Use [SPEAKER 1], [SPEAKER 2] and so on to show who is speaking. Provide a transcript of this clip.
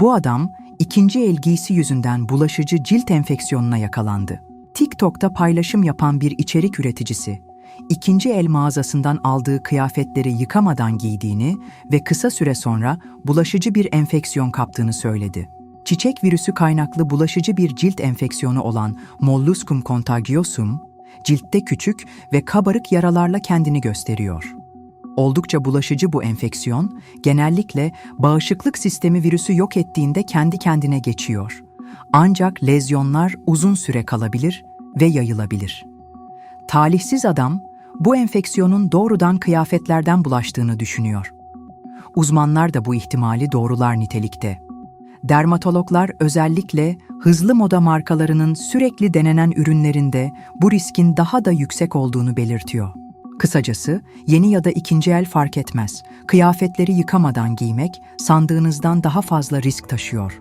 [SPEAKER 1] Bu adam ikinci el giysi yüzünden bulaşıcı cilt enfeksiyonuna yakalandı. TikTok'ta paylaşım yapan bir içerik üreticisi, ikinci el mağazasından aldığı kıyafetleri yıkamadan giydiğini ve kısa süre sonra bulaşıcı bir enfeksiyon kaptığını söyledi. Çiçek virüsü kaynaklı bulaşıcı bir cilt enfeksiyonu olan Molluscum contagiosum, ciltte küçük ve kabarık yaralarla kendini gösteriyor. Oldukça bulaşıcı bu enfeksiyon, genellikle bağışıklık sistemi virüsü yok ettiğinde kendi kendine geçiyor. Ancak lezyonlar uzun süre kalabilir ve yayılabilir. Talihsiz adam, bu enfeksiyonun doğrudan kıyafetlerden bulaştığını düşünüyor. Uzmanlar da bu ihtimali doğrular nitelikte. Dermatologlar özellikle hızlı moda markalarının sürekli denenen ürünlerinde bu riskin daha da yüksek olduğunu belirtiyor. Kısacası yeni ya da ikinci el fark etmez. Kıyafetleri yıkamadan giymek sandığınızdan daha fazla risk taşıyor.